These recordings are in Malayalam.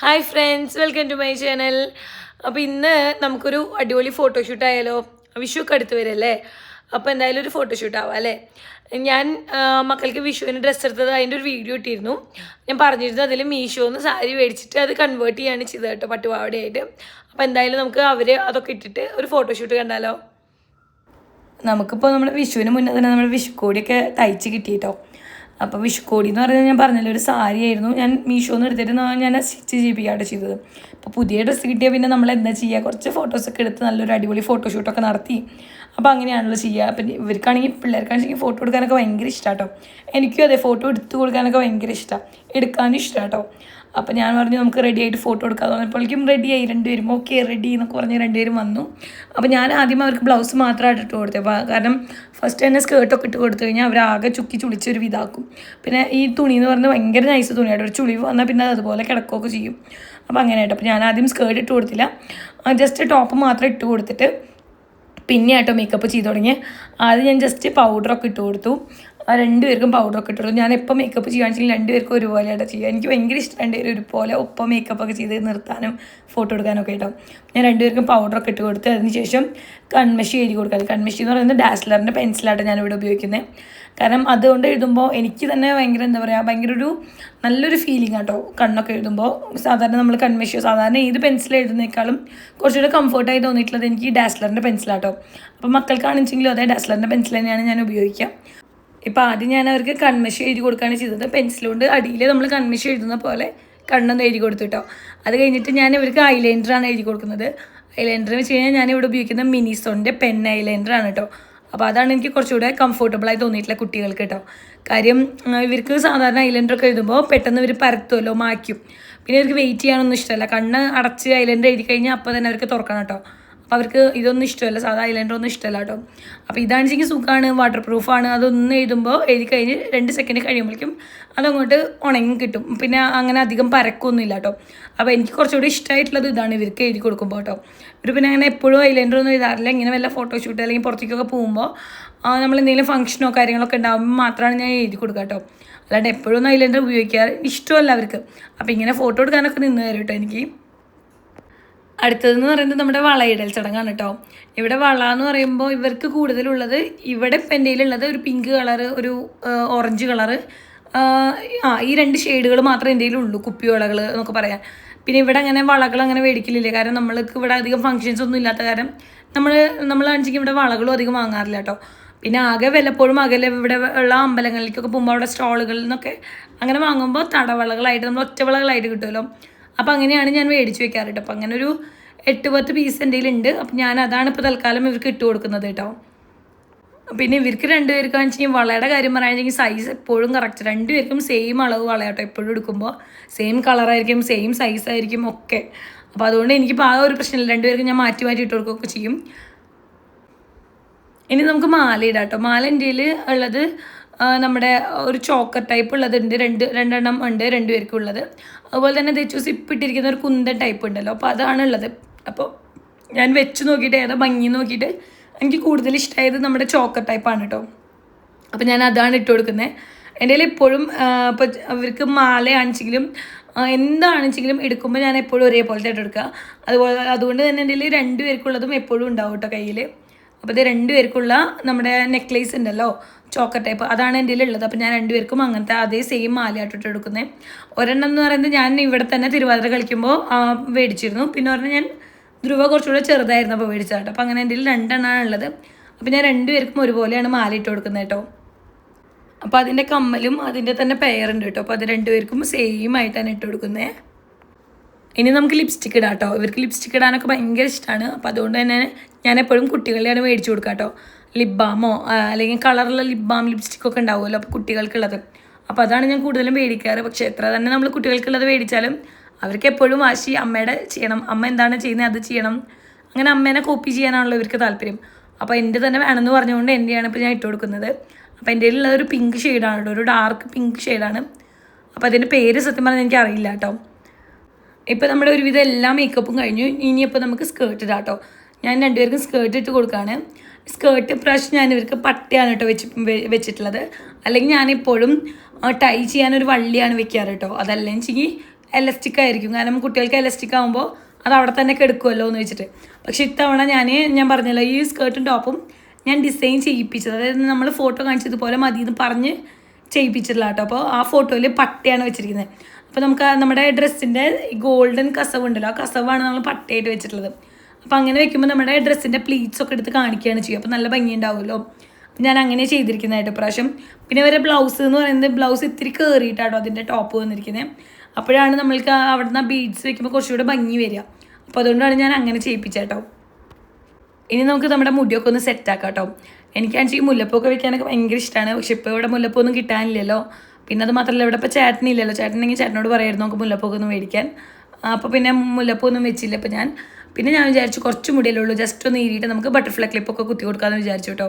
Hi friends welcome to my channel അപ്പോൾ ഇന്ന് നമുക്കൊരു അടിപൊളി ഫോട്ടോഷൂട്ട് ആയാലോ? വിഷുവൊക്കെ അടുത്ത് വരല്ലേ? അപ്പോൾ എന്തായാലും ഒരു ഫോട്ടോഷൂട്ട് ആവാം അല്ലേ? ഞാൻ മക്കൾക്ക് വിഷുവിന് ഡ്രസ്സ് എടുത്തത് അതിന്റെ ഒരു വീഡിയോ ഇട്ടിരുന്നു. ഞാൻ പറഞ്ഞിരുന്നു അതിൽ മീഷോന്ന് സാരി മേടിച്ചിട്ട് അത് കൺവേർട്ട് ചെയ്യാണ് ചെയ്തത് കേട്ടോ പട്ടുപാവടയായിട്ട്. അപ്പോൾ എന്തായാലും നമുക്ക് അവർ അതൊക്കെ ഇട്ടിട്ട് ഒരു ഫോട്ടോഷൂട്ട് കണ്ടാലോ? നമുക്കിപ്പോൾ നമ്മുടെ വിഷുവിന് മുന്നേ തന്നെ നമ്മുടെ വിഷുക്കോടിയൊക്കെ തയ്ച്ച് കിട്ടിയിട്ടോ? അപ്പോൾ വിഷുക്കോടി എന്ന് പറഞ്ഞാൽ ഞാൻ പറഞ്ഞല്ലോ ഒരു സാരി ആയിരുന്നു ഞാൻ മീഷോന്ന് എടുത്തിട്ട് ഞാൻ സ്റ്റിച്ച് ചെയ്യിപ്പിക്കുകയാണ് ചെയ്തത്. അപ്പോൾ പുതിയ ഡ്രസ്സ് കിട്ടിയാൽ പിന്നെ നമ്മൾ എന്താ ചെയ്യുക കുറച്ച് ഫോട്ടോസൊക്കെ എടുത്ത് നല്ലൊരു അടിപൊളി ഫോട്ടോഷൂട്ടൊക്കെ നടത്തി. അപ്പോൾ അങ്ങനെയാണല്ലോ ചെയ്യുക അപ്പം ഇവർക്കാണെങ്കിൽ പിള്ളേർക്കാണെങ്കിൽ ഫോട്ടോ എടുക്കാനൊക്കെ ഭയങ്കര ഇഷ്ടമാട്ടോ എനിക്കും അതെ ഫോട്ടോ എടുത്ത് കൊടുക്കാനൊക്കെ ഭയങ്കര ഇഷ്ടമാണ് എടുക്കാനും ഇഷ്ടമാട്ടോ അപ്പോൾ ഞാൻ പറഞ്ഞു നമുക്ക് റെഡി ആയിട്ട് ഫോട്ടോ എടുക്കാമെന്ന് പറഞ്ഞപ്പോഴേക്കും റെഡി ആയി രണ്ടുപേരും. ഓക്കെ റെഡി എന്നൊക്കെ പറഞ്ഞ് രണ്ടുപേരും വന്നു. അപ്പോൾ ഞാൻ ആദ്യം അവർക്ക് ബ്ലൗസ് മാത്രമായിട്ട് ഇട്ട് കൊടുത്തത് കാരണം ഫസ്റ്റ് തന്നെ സ്കേർട്ടൊക്കെ ഇട്ട് കൊടുത്തു കഴിഞ്ഞാൽ അവർ ആകെ ചുക്കി ചുളിച്ചൊരു ഇതാക്കും. പിന്നെ ഈ തുണി എന്ന് പറഞ്ഞാൽ ഭയങ്കര നൈസ് തുണിയായിട്ട് ഒരു ചുളിവ് വന്നാൽ പിന്നെ അതുപോലെ കിടക്കുകയൊക്കെ ചെയ്യും. അപ്പോൾ അങ്ങനെയായിട്ട് അപ്പോൾ ഞാൻ ആദ്യം സ്കേർട്ട് ഇട്ട് കൊടുത്തില്ല. ജസ്റ്റ് ടോപ്പ് മാത്രം ഇട്ട് കൊടുത്തിട്ട് പിന്നെ ആട്ടോ മേക്കപ്പ് ചെയ്ത് തുടങ്ങി ആദ്യം ഞാൻ ജസ്റ്റ് പൗഡറൊക്കെ ഇട്ട് കൊടുത്തു. ആ രണ്ടുപേർക്കും ഒക്കെ കൊടുത്തു ഞാൻ എപ്പോൾ മേക്കപ്പ് ചെയ്യുകയാണെങ്കിലും രണ്ടുപേർക്കും ഒരുപോലെയായിട്ട് ചെയ്യുക എനിക്ക് ഭയങ്കര ഇഷ്ടം രണ്ടുപേരും ഒരുപോലെ ഒപ്പം മേക്കപ്പ് ഒക്കെ ചെയ്ത് നിർത്താനും ഫോട്ടോ എടുക്കാനൊക്കെ കേട്ടോ. ഞാൻ രണ്ടുപേർക്കും ഒക്കെ ഇട്ട് കൊടുത്ത് അതിന് ശേഷം കൺമഷി എഴുതി കൊടുക്കാൻ കൺമഷി എന്ന് പറയുന്നത് ഡാസ്ലറിന്റെ ഞാൻ ഞാനിവിടെ ഉപയോഗിക്കുന്നത് കാരണം അതുകൊണ്ട് എഴുതുമ്പോൾ എനിക്ക് തന്നെ ഭയങ്കര എന്താ പറയുക ഭയങ്കര ഒരു നല്ലൊരു ഫീലിംഗ് ആട്ടോ കണ്ണൊക്കെ എഴുതുമ്പോൾ സാധാരണ നമ്മൾ കൺമഷിയോ സാധാരണ ഏത് പെൻസിൽ എഴുതുന്നേക്കാളും കുറച്ചുകൂടെ കംഫർട്ടായി തോന്നിയിട്ടുള്ളത് എനിക്ക് ഡാസ്ലറിന്റെ പെൻസിലാട്ടോ അപ്പോൾ മക്കൾക്കാണെച്ചെങ്കിലും അതേ ഡാസ്ലറിന്റെ പെൻസിൽ തന്നെയാണ് ഞാൻ ഉപയോഗിക്കുക. ഇപ്പോൾ ആദ്യം ഞാൻ അവർക്ക് കൺമഷി എഴുതി കൊടുക്കുകയാണ് ചെയ്തത്. പെൻസിൽ കൊണ്ട് അടിയിൽ നമ്മൾ കൺമഷി എഴുതുന്ന പോലെ കണ്ണൊന്ന് എഴുതി കൊടുത്തു കേട്ടോ അത് കഴിഞ്ഞിട്ട് ഞാൻ ഇവർക്ക് ഐലൈനറാണ് എഴുതി കൊടുക്കുന്നത്. ഐലൈനർ വെച്ച് കഴിഞ്ഞാൽ ഞാൻ ഇവിടെ ഉപയോഗിക്കുന്ന മിനിസോണിന്റെ പെൻ ഐലൈനറാണ് കേട്ടോ അപ്പോൾ അതാണ് എനിക്ക് കുറച്ചുകൂടെ കംഫർട്ടബിളായി തോന്നിയിട്ടുള്ള കുട്ടികൾക്ക് കേട്ടോ കാര്യം ഇവർക്ക് സാധാരണ ഐലൻഡറൊക്കെ എഴുതുമ്പോൾ പെട്ടെന്ന് ഇവർ പരത്തുമല്ലോ മായ്ക്കും. പിന്നെ ഇവർക്ക് വെയിറ്റ് ചെയ്യാനൊന്നും ഇഷ്ടമല്ല. കണ്ണ് അടച്ച് ഐലൻഡർ എഴുതി കഴിഞ്ഞാൽ അപ്പോൾ തന്നെ അവർക്ക് തുറക്കണം കേട്ടോ അപ്പോൾ അവർക്ക് ഇതൊന്നും ഇഷ്ടമല്ല സാധാ ഐലൈനർ ഒന്നും ഇഷ്ടമല്ല കേട്ടോ. അപ്പോൾ ഇതാണെച്ചെങ്കിൽ സുഖമാണ് വാട്ടർ പ്രൂഫാണ് അതൊന്നും എഴുതുമ്പോൾ എഴുതി കഴിഞ്ഞ് രണ്ട് സെക്കൻഡ് കഴിയുമ്പോഴേക്കും അതങ്ങോട്ട് ഉണങ്ങി കിട്ടും. പിന്നെ അങ്ങനെ അധികം പരക്കൊന്നുമില്ല കേട്ടോ. അപ്പോൾ എനിക്ക് കുറച്ചുകൂടി ഇഷ്ടമായിട്ടുള്ളത് ഇതാണ് ഇവർക്ക് എഴുതി കൊടുക്കുമ്പോൾ കേട്ടോ. ഇവർ പിന്നെ അങ്ങനെ എപ്പോഴും ഐലൈനർ ഒന്നും എഴുതാറില്ല. ഇങ്ങനെ വല്ല ഫോട്ടോഷൂട്ട് അല്ലെങ്കിൽ പുറത്തേക്കൊക്കെ പോകുമ്പോൾ നമ്മൾ എന്തെങ്കിലും ഫംഗ്ഷനോ കാര്യങ്ങളൊക്കെ ഉണ്ടാകുമ്പോൾ മാത്രമാണ് ഞാൻ എഴുതി കൊടുക്കുക കേട്ടോ. അല്ലാണ്ട് എപ്പോഴും ഒന്നും ഐലൻഡർ ഉപയോഗിക്കാറ് ഇഷ്ടമല്ല അവർക്ക്. അപ്പോൾ ഇങ്ങനെ ഫോട്ടോ എടുക്കാനൊക്കെ നിന്ന് തരും കേട്ടോ എനിക്ക്. അടുത്തതെന്ന് പറയുന്നത് നമ്മുടെ വളയിടൽ ചടങ്ങാണ് കേട്ടോ. ഇവിടെ വള എന്ന് പറയുമ്പോൾ ഇവർക്ക് കൂടുതലുള്ളത് ഇവിടെ പെന്റെയിലുള്ളത് ഒരു പിങ്ക് കളറ് ഒരു ഓറഞ്ച് കളറ് ആ ഈ രണ്ട് ഷെയ്ഡുകൾ മാത്രമേ എന്റെ ഉള്ളൂ കുപ്പി വളകൾ എന്നൊക്കെ പറയാൻ. പിന്നെ ഇവിടെ അങ്ങനെ വളകൾ അങ്ങനെ മേടിക്കലില്ല. കാരണം നമ്മൾക്ക് ഇവിടെ അധികം ഫങ്ഷൻസ് ഒന്നും ഇല്ലാത്ത കാരണം നമ്മൾ നമ്മൾ കാണിച്ചെങ്കിൽ ഇവിടെ വളകളും അധികം വാങ്ങാറില്ല കേട്ടോ. പിന്നെ ആകെ വല്ലപ്പോഴും അകലെ ഇവിടെ ഉള്ള അമ്പലങ്ങളിലേക്കൊക്കെ പോകുമ്പോൾ അവിടെ സ്റ്റാളുകളിൽ നിന്നൊക്കെ അങ്ങനെ വാങ്ങുമ്പോൾ തടവളകളായിട്ട് നമ്മൾ ഒറ്റവളകളായിട്ട് കിട്ടുമല്ലോ. അപ്പോൾ അങ്ങനെയാണ് ഞാൻ മേടിച്ച് വെക്കാറ് കേട്ടോ അപ്പോൾ അങ്ങനെ ഒരു എട്ട് പത്ത് പീസ് എന്റെ ഉണ്ട് അപ്പം ഞാൻ അതാണ് ഇപ്പോൾ തൽക്കാലം ഇവർക്ക് ഇട്ട് കൊടുക്കുന്നത് കേട്ടോ പിന്നെ ഇവർക്ക് രണ്ടുപേർക്ക് വെച്ചാൽ വളയുടെ കാര്യം പറയുകയാണെങ്കിൽ സൈസ് എപ്പോഴും കറക്റ്റ് രണ്ടുപേർക്കും സെയിം അളവ് വളയാട്ടോ എപ്പോഴും എടുക്കുമ്പോൾ സെയിം കളറായിരിക്കും സെയിം സൈസ് ആയിരിക്കും ഒക്കെ. അപ്പോൾ അതുകൊണ്ട് എനിക്കിപ്പോൾ ആ ഒരു പ്രശ്നമില്ല രണ്ടുപേർക്കും ഞാൻ മാറ്റി മാറ്റി ഇട്ട് കൊടുക്കുകയൊക്കെ ചെയ്യും. ഇനി നമുക്ക് മാല ഇടാം കേട്ടോ മാല എന്റെ ഉള്ളത് നമ്മുടെ ഒരു ചോക്കർ ടൈപ്പ് ഉള്ളതുണ്ട് രണ്ട് രണ്ടെണ്ണം ഉണ്ട് രണ്ടുപേർക്കും ഉള്ളത്. അതുപോലെ തന്നെ തെച്ചു സിപ്പ് ഇട്ടിരിക്കുന്ന ഒരു കുന്തൻ ടൈപ്പ് ഉണ്ടല്ലോ അപ്പോൾ അതാണ് ഉള്ളത് അപ്പോൾ ഞാൻ വെച്ച് നോക്കിയിട്ട് ഏതാ ഭംഗി നോക്കിയിട്ട് എനിക്ക് കൂടുതൽ ഇഷ്ടമായത് നമ്മുടെ ചോക്കർ ടൈപ്പാണ് കേട്ടോ അപ്പോൾ ഞാൻ അതാണ് ഇട്ട് കൊടുക്കുന്നത് എന്റെ കയ്യിൽ എപ്പോഴും ഇപ്പോൾ അവർക്ക് മാലയാണെങ്കിലും എന്താണെങ്കിലും എടുക്കുമ്പോൾ ഞാൻ എപ്പോഴും ഒരേപോലത്തെ ഇട്ട് എടുക്കുക അതുപോലെ അതുകൊണ്ട് തന്നെ എന്റെ കയ്യിൽ രണ്ട് പേർക്കുള്ളതും എപ്പോഴും ഉണ്ടാവും കേട്ടോ കയ്യിൽ അപ്പോൾ ഇത് രണ്ട് പേർക്കുള്ള നമ്മുടെ നെക്ലേസ് ഉണ്ടല്ലോ ചോക്കർ ടൈപ്പ്. അതാണ് എന്റെ ഉള്ളത് അപ്പോൾ ഞാൻ രണ്ടുപേർക്കും അങ്ങനത്തെ അതേ സെയിം മാലയായിട്ടിട്ട് എടുക്കുന്നത് ഒരെണ്ണം എന്ന് പറയുന്നത് ഞാൻ ഇവിടെ തന്നെ തിരുവാതിര കളിക്കുമ്പോൾ മേടിച്ചിരുന്നു. പിന്നെ പറഞ്ഞാൽ ഞാൻ ധ്രുവ കുറച്ചുകൂടെ ചെറുതായിരുന്നു അപ്പോൾ മേടിച്ചതാട്ടോ. അപ്പോൾ അങ്ങനെ എന്റെ രണ്ടെണ്ണമാണ് ഉള്ളത്. അപ്പോൾ ഞാൻ രണ്ടുപേർക്കും ഒരുപോലെയാണ് മാല ഇട്ട് കൊടുക്കുന്നത് കേട്ടോ. അപ്പോൾ അതിന്റെ കമ്മലും അതിന്റെ തന്നെ പെയറുണ്ട് കേട്ടോ. അപ്പോൾ അത് രണ്ടുപേർക്കും സെയിം ആയിട്ടാണ് ഇട്ട് കൊടുക്കുന്നത് ഇനി നമുക്ക് ലിപ്സ്റ്റിക് ഇടാം കേട്ടോ. ഇവർക്ക് ലിപ്സ്റ്റിക് ഇടാനൊക്കെ ഭയങ്കര ഇഷ്ടമാണ്. അപ്പോൾ അതുകൊണ്ട് തന്നെ ഞാൻ എപ്പോഴും കുട്ടികളുടെയാണ് മേടിച്ചു കൊടുക്കാം കേട്ടോ. ലിപ് ബാമോ അല്ലെങ്കിൽ കളറുള്ള ലിപ് ബാം ലിപ്സ്റ്റിക് ഒക്കെ ഉണ്ടാവുമല്ലോ അപ്പോൾ കുട്ടികൾക്കുള്ളത്. അപ്പോൾ അതാണ് ഞാൻ കൂടുതലും മേടിക്കാറ് പക്ഷേ എത്ര തന്നെ നമ്മൾ കുട്ടികൾക്കുള്ളത് മേടിച്ചാലും അവർക്ക് എപ്പോഴും വാശി അമ്മയുടെ ചെയ്യണം. അമ്മ എന്താണ് ചെയ്യുന്നത്? അത് ചെയ്യണം. അങ്ങനെ അമ്മേനെ കോപ്പി ചെയ്യാനാണല്ലോ ഇവർക്ക് താല്പര്യം. അപ്പോൾ എന്റെ തന്നെ വേണമെന്ന് പറഞ്ഞുകൊണ്ട് എന്റെയാണ് ഇപ്പോൾ ഞാൻ ഇട്ട് കൊടുക്കുന്നത്. അപ്പോൾ എന്റെ ഉള്ളത് ഒരു പിങ്ക് ഷെയ്ഡാണ് ഒരു ഡാർക്ക് പിങ്ക് ഷെയ്ഡാണ് അപ്പോൾ അതിന്റെ പേര് സത്യം പറഞ്ഞാൽ എനിക്ക് അറിയില്ല കേട്ടോ. ഇപ്പോൾ നമ്മുടെ ഒരുവിധം എല്ലാ മേക്കപ്പും കഴിഞ്ഞു. ഇനിയിപ്പോൾ നമുക്ക് സ്കേർട്ട് ഇടാം കേട്ടോ. ഞാൻ രണ്ടുപേർക്കും സ്കേർട്ട് ഇട്ട് കൊടുക്കുകയാണ് സ്കേർട്ട് പ്രാവശ്യം ഞാൻ ഇവർക്ക് പട്ടയാണ് കേട്ടോ വെച്ച് വെച്ചിട്ടുള്ളത്. അല്ലെങ്കിൽ ഞാനിപ്പോഴും ടൈ ചെയ്യാനൊരു വള്ളിയാണ് വെക്കാറ് കേട്ടോ അതല്ലെങ്കിൽ എലസ്റ്റിക് ആയിരിക്കും. കാരണം കുട്ടികൾക്ക് എലസ്റ്റിക് ആകുമ്പോൾ അത് അവിടെ തന്നെ കെടുക്കുമല്ലോ എന്ന് വെച്ചിട്ട്. പക്ഷെ ഇത്തവണ ഞാൻ ഞാൻ പറഞ്ഞല്ലോ ഈ സ്കേർട്ടും ടോപ്പും ഞാൻ ഡിസൈൻ ചെയ്യിപ്പിച്ചത്. അതായത് നമ്മൾ ഫോട്ടോ കാണിച്ചതുപോലെ മതി എന്ന് പറഞ്ഞ് ചെയ്യിപ്പിച്ചിട്ടില്ല കേട്ടോ അപ്പോൾ ആ ഫോട്ടോയിൽ പട്ടയാണ് വെച്ചിരിക്കുന്നത്. അപ്പോൾ നമുക്ക് നമ്മുടെ ഡ്രസ്സിന്റെ ഗോൾഡൻ കസവ് ഉണ്ടല്ലോ ആ കസവാണ് നമ്മൾ പട്ടയായിട്ട് വെച്ചിട്ടുള്ളത്. അപ്പോൾ അങ്ങനെ വെക്കുമ്പോൾ നമ്മുടെ ഡ്രസ്സിന്റെ പ്ലീറ്റ്സ് ഒക്കെ എടുത്ത് കാണിക്കുകയാണ് ചെയ്യുക. അപ്പോൾ നല്ല ഭംഗിയുണ്ടാവുമല്ലോ. ഞാൻ അങ്ങനെ ചെയ്തിരിക്കുന്നതായിട്ട് പ്രാവശ്യം പിന്നെ വരെ ബ്ലൗസ് എന്ന് പറയുന്നത് ബ്ലൗസ് ഇത്തിരി കയറിയിട്ടാണോ അതിന്റെ ടോപ്പ് വന്നിരിക്കുന്നത് അപ്പോഴാണ് നമ്മൾക്ക് അവിടുന്ന് ബീഡ്സ് വെക്കുമ്പോൾ കുറച്ചുകൂടെ ഭംഗി വരിക. അപ്പോൾ അതുകൊണ്ടാണ് ഞാൻ അങ്ങനെ ചെയ്യിപ്പിച്ചേട്ടോ. ഇനി നമുക്ക് നമ്മുടെ മുടിയൊക്കെ ഒന്ന് സെറ്റാക്കാം കേട്ടോ എനിക്കാണെങ്കിൽ ഈ മുല്ലപ്പൊക്കെ വെക്കാനൊക്കെ ഭയങ്കര ഇഷ്ടമാണ് പക്ഷെ ഇപ്പോൾ ഇവിടെ മുല്ലപ്പൂ ഒന്നും കിട്ടാനില്ലല്ലോ. പിന്നെ അത് മാത്രമല്ല ഇവിടെ ഇപ്പോൾ ചേട്ടനില്ലല്ലോ. ചേട്ടനെങ്കിൽ ചേട്ടനോട് പറയായിരുന്നു നമുക്ക് മുല്ലപ്പൊക്കെ ഒന്ന് മേടിക്കാൻ. അപ്പോൾ പിന്നെ മുല്ലപ്പൊന്നും വെച്ചില്ല അപ്പോൾ ഞാൻ. പിന്നെ ഞാൻ വിചാരിച്ചു കുറച്ച് മുടിയിലുള്ളൂ ജസ്റ്റ് ഒന്ന് ഈരിയിട്ട് നമുക്ക് ബട്ടർഫ്ലൈ ക്ലിപ്പൊക്കെ കുത്തി കൊടുക്കാമെന്ന് വിചാരിച്ചു കേട്ടോ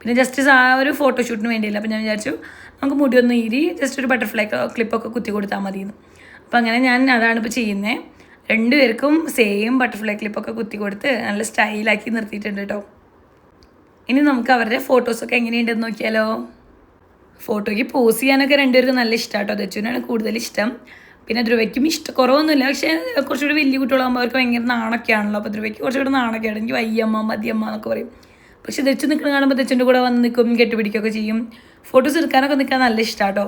പിന്നെ ജസ്റ്റ് ആ ഒരു ഫോട്ടോഷൂട്ടിന് വേണ്ടിയില്ല. അപ്പോൾ ഞാൻ വിചാരിച്ചു നമുക്ക് മുടി ഒന്ന് ഈരി ജസ്റ്റ് ഒരു ബട്ടർഫ്ലൈ ക്ലിപ്പൊക്കെ കുത്തി കൊടുത്താൽ മതിയെന്ന് അപ്പോൾ അങ്ങനെ ഞാൻ അതാണ് ഇപ്പോൾ ചെയ്യുന്നത് രണ്ടുപേർക്കും സെയിം ബട്ടർഫ്ലൈ ക്ലിപ്പൊക്കെ കുത്തി കൊടുത്ത് നല്ല സ്റ്റൈലാക്കി നിർത്തിയിട്ടുണ്ട് കേട്ടോ ഇനി നമുക്ക് അവരുടെ ഫോട്ടോസൊക്കെ എങ്ങനെയുണ്ടെന്ന് നോക്കിയാലോ. ഫോട്ടോയ്ക്ക് പോസ് ചെയ്യാനൊക്കെ രണ്ടുപേർക്കും നല്ല ഇഷ്ടമാണ് കേട്ടോ ദച്ചുവിനാണ് കൂടുതൽ ഇഷ്ടം. പിന്നെ ധ്രുവയ്ക്കും ഇഷ്ടം കുറവൊന്നുമില്ല. പക്ഷേ കുറച്ചുകൂടി വലിയ കുട്ടികളാകുമ്പോൾ അവർക്ക് ഭയങ്കര നാണൊക്കെയാണല്ലോ അപ്പോൾ ധ്രുവയ്ക്ക് കുറച്ചുകൂടി നാണൊക്കെയാണ് എനിക്ക് വയ്യമ്മ മതിയമ്മ എന്നൊക്കെ പറയും. പക്ഷെ ദച്ചു നിൽക്കുന്ന കാണുമ്പോൾ ദച്ചുന്റെ കൂടെ വന്ന് നിൽക്കും കെട്ടുപിടിക്കുകയൊക്കെ ചെയ്യും. ഫോട്ടോസ് എടുക്കാനൊക്കെ നിൽക്കാൻ നല്ല ഇഷ്ടമാണ് കേട്ടോ